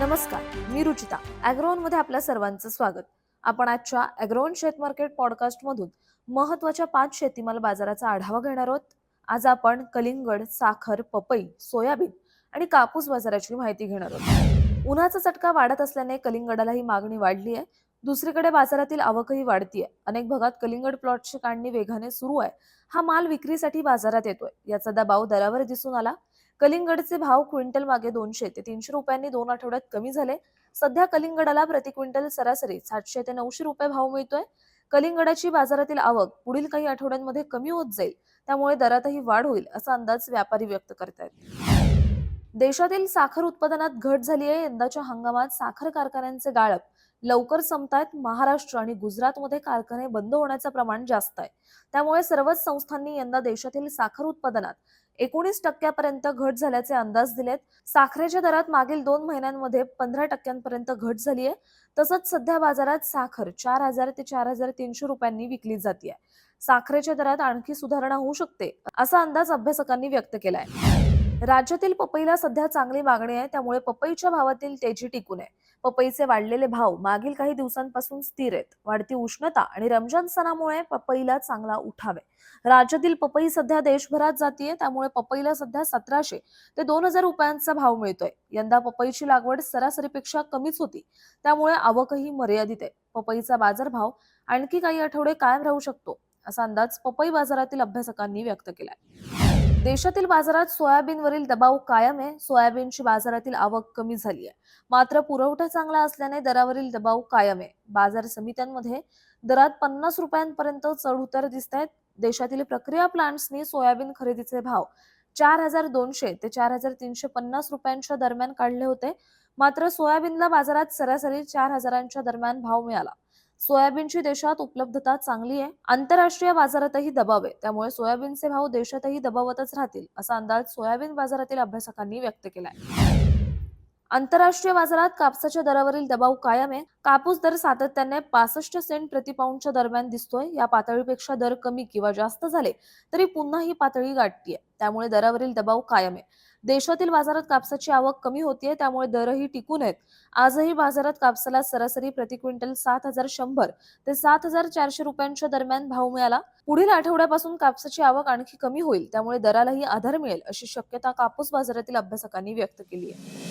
नमस्कार मी रुचिता अॅग्रोनमध्ये आपल्या सर्वांचं स्वागत. आपण आजच्या अॅग्रोन शेत मार्केट पॉडकास्ट मधून महत्त्वाच्या पाच शेतीमाल बाजाराचा आढावा घेणार आहोत. आज आपण कलिंगड साखर पपई सोयाबीन आणि कापूस बाजाराची माहिती घेणार आहोत. उन्हाचा चटका वाढत असल्याने कलिंगडाला ही मागणी वाढली आहे. दुसरीकडे बाजारातील आवकही वाढतीये. अनेक भागात कलिंगड प्लॉटची काढणी वेगाने सुरू आहे. हा माल विक्रीसाठी बाजारात येतोय. याचा दबाव दरावर दिसून आला. कलिंगडचे भाव क्विंटल मागे दोनशे ते तीनशे रुपयांनी दोन आठवड्यात कमी झाले. सध्या कलिंगडाला प्रति क्विंटल सरासरी सातशे ते नऊशे रुपये भाव मिळतोय. कलिंगडाची बाजारातील आवक पुढील काही आठवड्यांमध्ये कमी होत जाईल त्यामुळे दरातही वाढ होईल असा अंदाज व्यापारी व्यक्त करतायत. देशातील साखर उत्पादनात घट झाली आहे. यंदाच्या हंगामात साखर कारखान्यांचे गाळप लवकर संपतायत. महाराष्ट्र आणि गुजरातमध्ये कारखाने बंद होण्याचं प्रमाण जास्त आहे. त्यामुळे सर्वच संस्थांनी यंदा देशातील साखर उत्पादनात एकोणीस टक्क्यापर्यंत घट झाल्याचे अंदाज दिलेत. साखरेच्या दरात मागील दोन महिन्यांमध्ये पंधरा टक्क्यांपर्यंत घट झाली आहे. तसंच सध्या बाजारात साखर चार हजार ते चार हजार तीनशे रुपयांनी विकली जाते साखरेच्या दरात आणखी सुधारणा होऊ शकते असा अंदाज अभ्यासकांनी व्यक्त केलाय. राज्यातील पपईला सध्या चांगली मागणी आहे त्यामुळे पपईच्या भावातील तेजी टिकून आहे. पपईचे वाढलेले भाव मागील काही दिवसांपासून स्थिर आहेत. वाढती उष्णता आणि रमजान सणामुळे पपईला चांगला उठाव. आहे राज्यातील पपई सध्या देशभरात जातीये त्यामुळे पपईला सध्या सतराशे ते दोन हजार रुपयांचा भाव मिळतोय. यंदा पपईची लागवड सरासरीपेक्षा कमीच होती. त्यामुळे आवकही मर्यादित आहे. पपईचा बाजारभाव आणखी काही आठवडे कायम राहू शकतो. असा अंदाज पपई बाजारातील अभ्यासकांनी व्यक्त केलाय. देशातील बाजारात सोयाबीनवरील दबाव कायम आहे. सोयाबीनची बाजारातील आवक कमी झाली आहे. मात्र पुरवठा चांगला असल्याने दरावरील दबाव कायम आहे. बाजार समित्यांमध्ये दरात पन्नास रुपयांपर्यंत चढ उतार दिसत आहेत. देशातील प्रक्रिया प्लांट्सनी सोयाबीन खरेदीचे भाव चार हजार दोनशे ते चार हजार तीनशे पन्नास रुपयांच्या दरम्यान काढले होते. मात्र सोयाबीनला बाजारात सरासरी चार हजारांच्या दरम्यान भाव मिळाला. सोयाबीनची देशात उपलब्धता चांगली आहे. आंतरराष्ट्रीय बाजारातही दबाव आहे. त्यामुळे सोयाबीनचे भाव देशातही दबावतच राहतील असा अंदाज सोयाबीन बाजारातील अभ्यासकांनी व्यक्त केलाय. आंतरराष्ट्रीय बाजारात कापसाच्या दरावरील दबाव कायम आहे. कापूस दर सातत्याने पासष्ट सेंट प्रतिपाऊंडच्या दरम्यान दिसतोय. या पातळीपेक्षा दर कमी किंवा जास्त झाले तरी पुन्हा ही पातळी गाठतीये. त्यामुळे दरावरील दबाव कायम आहे. देशातील बाजारात कापसाची आवक कमी होतीये त्यामुळे दरही टिकून आहेत. आजही बाजारात कापसाला सरासरी प्रति क्विंटल सात हजार शंभर ते सात हजार चारशे रुपयांच्या दरम्यान भाव मिळाला. पुढील आठवड्यापासून कापसाची आवक आणखी कमी होईल त्यामुळे दरालाही आधार मिळेल अशी शक्यता कापूस बाजारातील अभ्यासकांनी व्यक्त केली आहे.